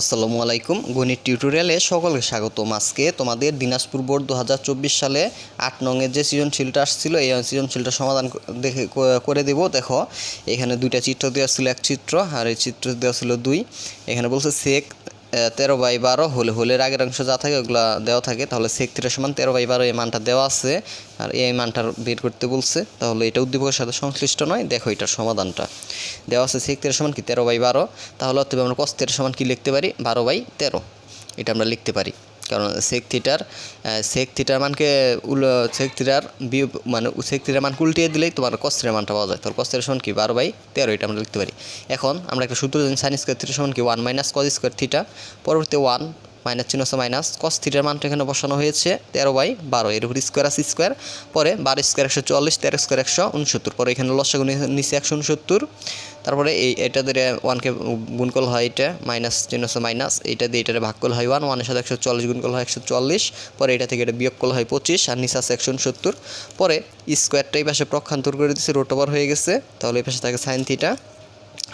আসসালামু আলাইকুম। গণিত টিউটোরিয়ালে সকলকে স্বাগতম। আজকে তোমাদের দিনাজপুর বোর্ড দু হাজার চব্বিশ সালে আট নংয়ের যে সৃজনশীলটা আসছিল, এই সৃজনশীলটা সমাধান দেখে করে দেব। দেখো, এখানে দুইটা চিত্র দেওয়া ছিল, এক চিত্র, আর এই চিত্র দেওয়া ছিল দুই। এখানে বলছে সেক তেরো বাই বারো হলে হোলের আগের অংশ যা থাকে ওগুলো দেওয়া থাকে। তাহলে সেক থ্রিটা সমান তেরো বাই বারো এই মানটা দেওয়া আছে। আর এই মানটা বের করতে বলছে, তাহলে এটা উদ্দীপকের সাথে সংশ্লিষ্ট নয়। দেখো এটার সমাধানটা। দেওয়া আছে সেক তেরো সমান কি? তেরো বাই বারো। তাহলে অতএব আমরা কস সমান কি লিখতে পারি? বারো বাই তেরো। এটা আমরা লিখতে পারি। কারণ সেক থিটার সেক থিটার মানকে উল সেক থিটার বিয়োগ মানে সেক থিটার মান উল্টিয়ে দিলেই তোমার কস্তের মানটা পাওয়া যায়। তাহলে কস্তের সমান কি? বারো বাই তেরো, এটা আমরা লিখতে পারি। এখন আমরা একটা সূত্র জানি সাইন স্কোয়ার থিটার সমান কি? One minus cos square theta পরবর্তী ওয়ান মাইনাস চিহ্ন আছে মাইনাস কস থিটার মানটা এখানে বসানো হয়েছে তেরো বাই বারো, এর উপর স্কোয়ার আছে স্কোয়ার পরে বারো স্কোয়ার একশো চল্লিশ, তেরো স্কোয়ার একশো উনসত্তর, পরে এখানে লসাগু নিচে একশো উনসত্তর, তারপরে এই এটা দিয়ে ওয়ানকে গুণ করলে হয় এটা, মাইনাস চিহ্ন আছে মাইনাস এইটা দিয়ে এটারে ভাগ করলে হয় ওয়ান ওয়ানের সাথে একশো চল্লিশ গুণ করলে হয় একশো চল্লিশ, পরে এটা থেকে এটা বিয়োগ করলে হয় পঁচিশ, আর নিচে আছে একশো উনসত্তর, পরে স্কোয়ারটা এই পাশে প্রক্ষান্তর করে দিচ্ছে রোট ওভার হয়ে গেছে, তাহলে এই পাশে থাকে সাইন থিটা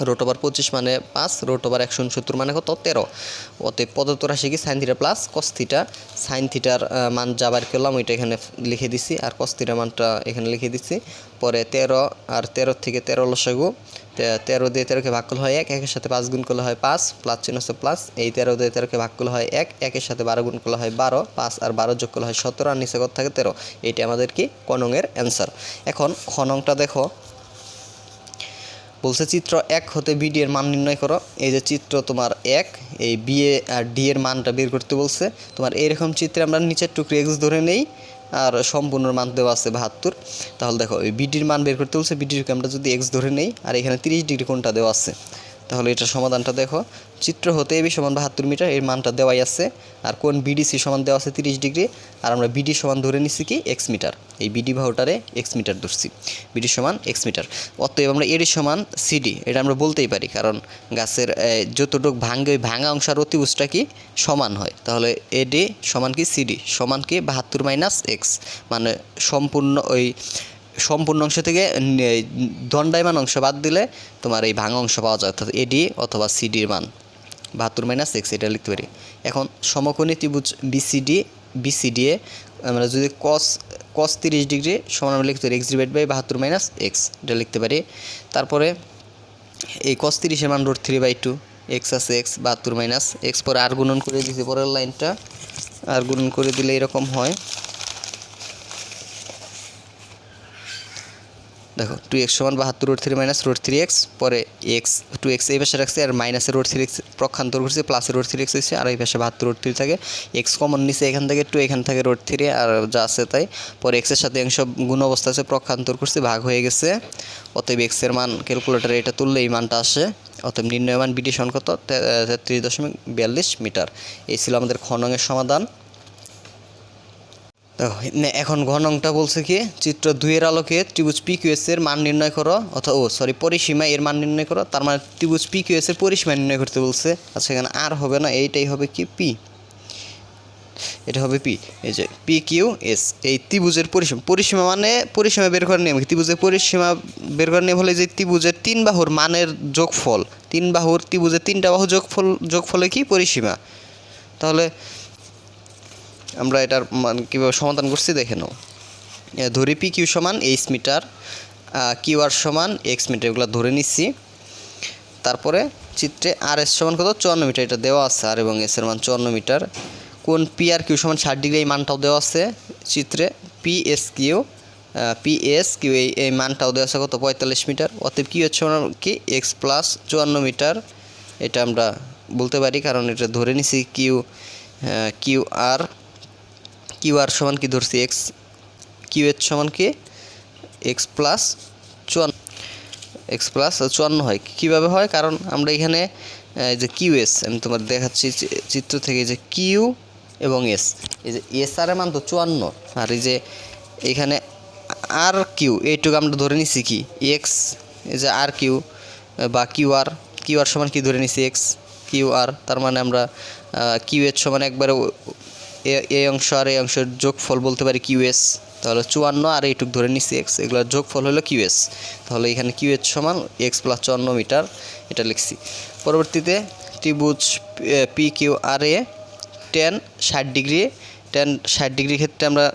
রোট ওভার পঁচিশ মানে পাঁচ রোট ওভার একশো উনসত্তর মানে কত? তেরো। অতএব পদত্ব রাশি কি sine theta plus cos theta sine থিটার মান যা বার করলাম, ওইটা এখানে লিখে দিছি। আর কস থিটার মানটা এখানে লিখে দিছি। পরে তেরো, আর তেরো থেকে তেরো লসাগু। তেরো দিয়ে তেরোকে ভাগ করলে হয় এক, একের সাথে পাঁচ গুণ করলে হয় পাঁচ প্লাস চিহ্ন আছে প্লাস এই তেরো দিয়ে তেরোকে ভাগ করলে হয় এক, একের সাথে বারো গুণ করলে হয় বারো, পাঁচ আর বারো যোগ করলে হয় সতেরো, আর নিচে কত থাকে? তেরো। এইটা আমাদের কি কনংয়ের অ্যান্সার এখন খনংটা দেখো। বলছে চিত্র এক হতে বিডি এর মান নির্ণয় করো। এই যে চিত্র তোমার এক, এই বি এ আর ডি এর মানটা বের করতে বলছে। তোমার এইরকম চিত্রে আমরা নিচের টুকরি এক্স ধরে নেই, আর সম্পূর্ণ মান দেওয়া আছে বাহাত্তর। তাহলে দেখো, এই বিডির মান বের করতে বলছে বিডির আমরা যদি এক্স ধরে নেই, আর এখানে তিরিশ ডিগ্রি কোনটা দেওয়া আছে। তাহলে এটার সমাধানটা দেখো। চিত্র হতে এবি সমান বাহাত্তর মিটার, এর মানটা দেওয়াই আছে। আর কোন বিডিসি সমান দেওয়া আছে তিরিশ ডিগ্রি, আর আমরা বিডি সমান ধরে নিচ্ছি কি এক্স মিটার। এই বিডি বাহুটারে এক্স মিটার ধরছি। বিডি সমান এক্স মিটার। অতএব আমরা এডি সমান সিডি এটা আমরা বলতেই পারি, কারণ গাছের যতটুক ভাঙ্গে ওই ভাঙা অংশ আর অতিবুজটা কি সমান হয়। তাহলে এডি সমান কি সিডি সমান কি বাহাত্তর মাইনাস এক্স মানে সম্পূর্ণ ওই সম্পূর্ণ অংশ থেকে দণ্ডায়মান অংশ বাদ দিলে তোমার এই ভাঙা অংশ পাওয়া যায়, অর্থাৎ এডি অথবা সিডির মান। বাহাত্তর মাইনাস এক্স এটা লিখতে পারি। এখন সমকোণী ত্রিভুজ বিসিডি বিসিডি এ আমরা যদি কস কস তিরিশ ডিগ্রি সমান আমরা লিখতে পারি এক্স ডিভাইড বাই বাহাত্তর মাইনাস এক্স এটা লিখতে পারি। তারপরে এই কস তিরিশের মান root three by two x আছে এক্স বাহাত্তর মাইনাস এক্স পরে আর গুণন করে দিয়েছি, পরের লাইনটা। আর গুণন করে দিলে এরকম হয়। দেখো টু এক্স সমান বাহাত্তর root three minus root three x পরে এক্স টু এক্স এই পাশে রাখছে, আর মাইনাসের রোড থ্রি এক্স প্রক্ষান্তর করছে প্লাসের রোড থ্রি এক্স আর এই পাশে বাহাত্তর রোড থ্রি থাকে। এক্স কমন নিচে এখান থেকে টু এখান থেকে রোড থ্রি আর যা আছে তাই। পরে এক্সের সাথে অংশ গুণ অবস্থা আছে, প্রক্ষান্তর করছে, ভাগ হয়ে গেছে। অতএব এক্সের মান ক্যালকুলেটারে এটা তুললে এই মানটা আসে। অতএব নির্ণয় মান বিডি সমান কত? তেত্রিশ দশমিক বিয়াল্লিশ মিটার। এই ছিল আমাদের খনঙের সমাধান। এখন ঘনংটা বলছে কি? চিত্র দুইয়ের আলোকে ত্রিভুজ পি কিউএস এর মান নির্ণয় করো, অথবা, ও সরি পরিসীমা এর মান নির্ণয় করো, তার মানে ত্রিভুজ পি কিউএস এর পরিসীমা নির্ণয় করতে বলছে। আচ্ছা এখানে আর হবে না, এইটাই হবে কি? পি এটা হবে পি এই যে পি কিউ এস এই ত্রিভুজের পরিসীমা। পরিসীমা মানে পরিসীমা বের করার নিয়ম? ত্রিভুজের পরিসীমা বের করার নিয়ম হলে যে ত্রিভুজের তিন বাহুর মানের যোগফল, তিন বাহুর ত্রিভুজের তিনটা বাহু যোগফল, যোগফলে কি? পরিসীমা। তাহলে আমরা এটার মান কীভাবে সমাধান করছি দেখে নাও। ধরি পি কিউ সমান এইচ মিটার কিউ আর সমান এক্স মিটার এগুলো ধরে নিচ্ছি। তারপরে চিত্রে আর এস সমান কত? চুয়ান্ন মিটার এটা দেওয়া আছে আর এবং এস এর মান চুয়ান্ন মিটার কোন পি আর কিউ সমান ষাট ডিগ্রি, এই মানটাও দেওয়া আছে। চিত্রে P S Q P S Q এই এই মানটাও দেওয়া আছে কত? পঁয়তাল্লিশ মিটার অতএব কিউ হচ্ছে সমান কি? এক্স প্লাস চুয়ান্ন মিটার এটা আমরা বলতে পারি, কারণ এটা ধরে নিছি Q Q R Q R সমান কি ধরছি? এক্স কিউ এর সমান কি? এক্স প্লাস চুয়ান্ন। এক্স প্লাস চুয়ান্ন হয়। কীভাবে হয়? কারণ আমরা এখানে এই যে কিউ এস, আমি তোমার দেখাচ্ছি চিত্র থেকে যে কিউ এবং এস। এই যে এস আর মান তো চুয়ান্ন। আর এই যে এখানে আর কিউ, এইটুকু আমরা ধরে নিছি কি? এক্স, এই যে আর কিউ বা কিউ আর কিউ আর সমান কি ধরে নিছি? এক্স, কিউ আর, তার মানে আমরা কিউ এর সমান একবারে এই অংশ আর এই অংশের যোগফল বলতে পারি কিউএস তাহলে চুয়ান্ন আর এইটুক ধরে নিচ্ছি এক্স। এগুলোর যোগফল হলো কিউএস তাহলে এখানে কিউএস সমান এক্স প্লাস চুয়ান্ন মিটার, এটা লিখছি। পরবর্তীতে ত্রিভুজ পি, কিউ, আর, এ টেন ষাট ডিগ্রি। টেন ষাট ডিগ্রির ক্ষেত্রে আমরা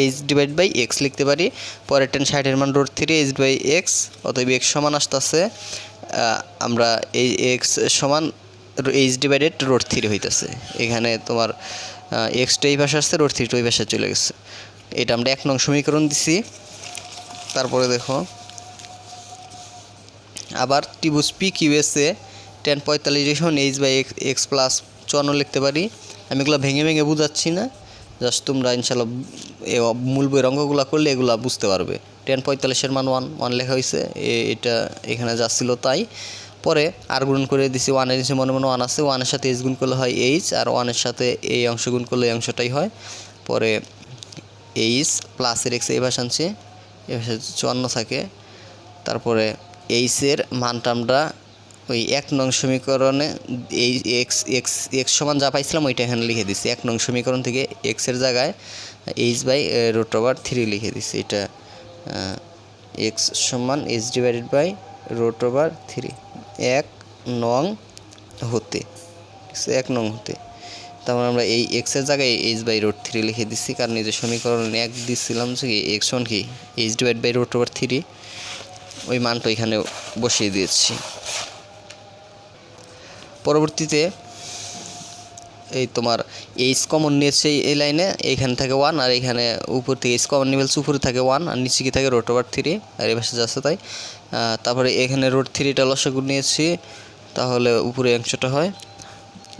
এইচ ডিভাইড বাই এক্স লিখতে পারি। পরে টেন ষাটের মান root three, H by X. অতএব এক্স সমান আসতেছে আমরা এই এক্স সমান এইচ ডিভাইডেড রোড থ্রি হইতেছে। এখানে তোমার এক্সটা এই পাশে আসছে রোড থ্রিটা ওই পাশে চলে গেছে। এটা আমরা এক নং সমীকরণ দিছি। তারপরে দেখো, আবার ত্রিভুজ পি কিউএসে টেন পঁয়তাল্লিশ যখন এইচ বাই এক্স প্লাস চুয়ান্ন লিখতে পারি। আমি এগুলো ভেঙে ভেঙে বুঝাচ্ছি না জাস্ট তোমরা ইনশাল্লাহ মূল বইয়ের অঙ্কগুলো করলে এগুলো বুঝতে পারবে। টেন পঁয়তাল্লিশের মান ওয়ান ওয়ান লেখা হয়েছে এটা এখানে যাচ্ছিল তাই। পরে আর গুণ করে দিছি ওয়ানের নিচে মনে মনে ওয়ান আছে ওয়ানের সাথে এইচ গুণ করলে হয় এইচ আর ওয়ানের সাথে এই অংশ গুণ করলে এই অংশটাই হয়। পরে এইচ প্লাসের এক্স ভাষা আনছি ভাষা চুয়ান্ন থাকে। তারপরে এইচের মানটা আমরা ওই এক নং সমীকরণে এই এক্স এক্স এক্স সমান যা পাইছিলাম ওইটা এখানে লিখে দিচ্ছি এক নং সমীকরণ থেকে এক্সের জায়গায় H by root over three লিখে দিচ্ছি এটা এক্স সমান H divided by root over three এক নং হতে এক নং হতে। তারপর আমরা এই এক্সের জায়গায় এইচ বাই রোড থ্রি লিখে দিচ্ছি কারণ এই যে সমীকরণ এক দিচ্ছিলাম যে এক্স ওয়ান কি? H divide by root over three ওই মানটা এখানে বসিয়ে দিয়েছি। পরবর্তীতে এই তোমার এইচ কমন নিয়েছে এই লাইনে এইখানে থাকে ওয়ান আর এখানে উপর থেকে এইচ কমন নিবেলস উপরে থাকে ওয়ান আর নিচে কি থাকে রোট ওভার থ্রি আর এই পাশে যাচ্ছে তাই। তারপরে এখানে রোড থ্রিটা লসাগু নিয়েছি, তাহলে উপরে অংশটা হয়।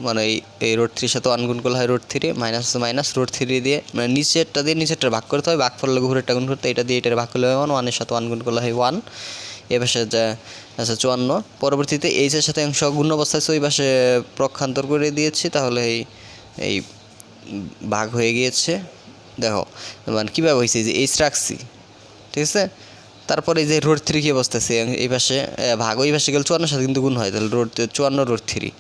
মানে এই এই রোড থ্রির সাথে ওয়ান গুণ করলে হয় root three minus minus root three দিয়ে মানে নিচেরটা দিয়ে নিচেরটা ভাগ করতে হয় ভাগ করলে উপরেরটা গুণ করতে এটা দিয়ে এটার ভাগ করলে হয় ওয়ান ওয়ানের সাথে ওয়ান গুণ করলে হয় ওয়ান এ পাশে যা আচ্ছা চুয়ান্ন। পরবর্তীতে এইচের সাথে অংশ গুণ অবস্থায় ওই পাশে প্রক্ষান্তর করে দিয়েছি, তাহলে এই এই ভাগ হয়ে গিয়েছে। দেখো মানে কীভাবে হয়েছে যে এইচ রাখছি, ঠিক আছে? তারপরে এই যে রোড থ্রি কী অবস্থা আছে, এই পাশে ভাগ, ওই পাশে গেলে চুয়ান্নর সাথে কিন্তু গুণ হয়, তাহলে রোড, চুয়ান্ন রোড থ্রি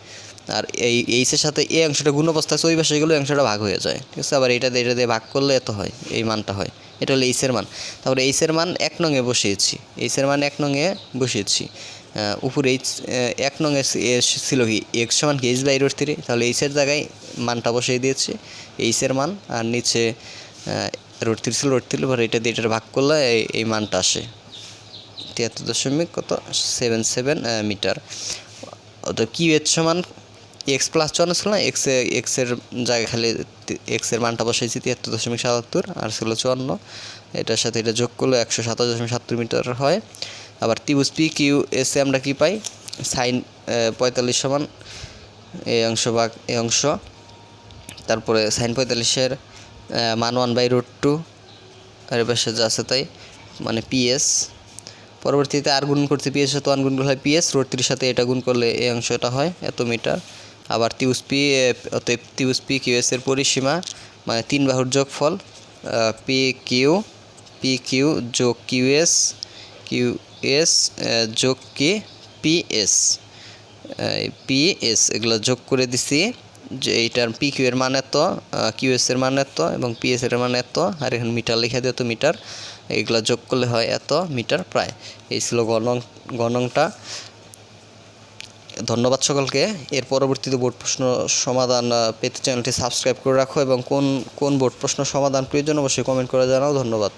আর এই এইচের সাথে এই অংশটা গুণ অবস্থা আছে, ওই পাশে গেলে অংশটা ভাগ হয়ে যায়, ঠিক আছে? আবার এটা দিয়ে এটা দিয়ে ভাগ করলে এত হয়, এই মানটা হয়। এটা হলো এইসের মান। তারপরে এইসের মান এক নঙে বসিয়েছি। এইসের মান এক নঙে বসিয়েছি। উপরে এইচ এক এ ছিল কি এক্স সমান কি এইচ বাই রোড থ্রি তাহলে এইচের জায়গায় মানটা বসিয়ে দিয়েছি। এইচের মান আর নিচে রোড থ্রি ছিল রোড থ্রি পরে এটা দিয়ে এটা ভাগ করলে এই এই মানটা আসে। তিয়াত্তর দশমিক কত? সেভেন সেভেন মিটার অত কিউ এর সমান এক্স প্লাস চুয়ান্ন ছিল না এক্স এক্সের জায়গায় খালি এক্সের মানটা বসাইছি তিয়াত্তর দশমিক সাতাত্তর, আর ছিল চুয়ান্ন। এটার সাথে এটা যোগ করলে একশো সাতাশ দশমিক সাত্তর মিটার হয়। আবার ত্রিভুজ পি কিউ এসে আমরা কি পাই? সাইন পঁয়তাল্লিশ সমান এই অংশ বা এই অংশ। তারপরে সাইন পঁয়তাল্লিশের মান ওয়ান বাই রুট টু আর এ পাশে যা আছে তাই মানে পিএস পরবর্তীতে আর গুণ করতে পিএস সাথে ওয়ান গুণ করলে হয় পিএস রোড থ্রির সাথে এটা গুণ করলে এই অংশটা হয়, এত মিটার। আবার টিউস পি অতএব টিউস পি কিউএস এর পরিসীমা মানে তিন বাহুর যোগফল পি কিউ পি কিউ যোগ কিউএস কিউএস যোগ কি পিএস পিএস এগুলো যোগ করে দিছি, যে এইটার পি কিউ এর মান এত কিউ এস এর মান এত এবং পিএস এর মান এত, আর এখন মিটার লিখে দিও তো মিটার, এগুলো যোগ করলে হয় এত মিটার প্রায়। এই ছিল গণং, গণংটা। ধন্যবাদ সকলকে। এর পরবর্তীতে বোর্ড প্রশ্ন সমাধান পেতে চ্যানেলটি সাবস্ক্রাইব করে রাখো এবং কোন কোন বোর্ড প্রশ্ন সমাধান প্রয়োজন অবশ্যই কমেন্ট করে জানাও। ধন্যবাদ।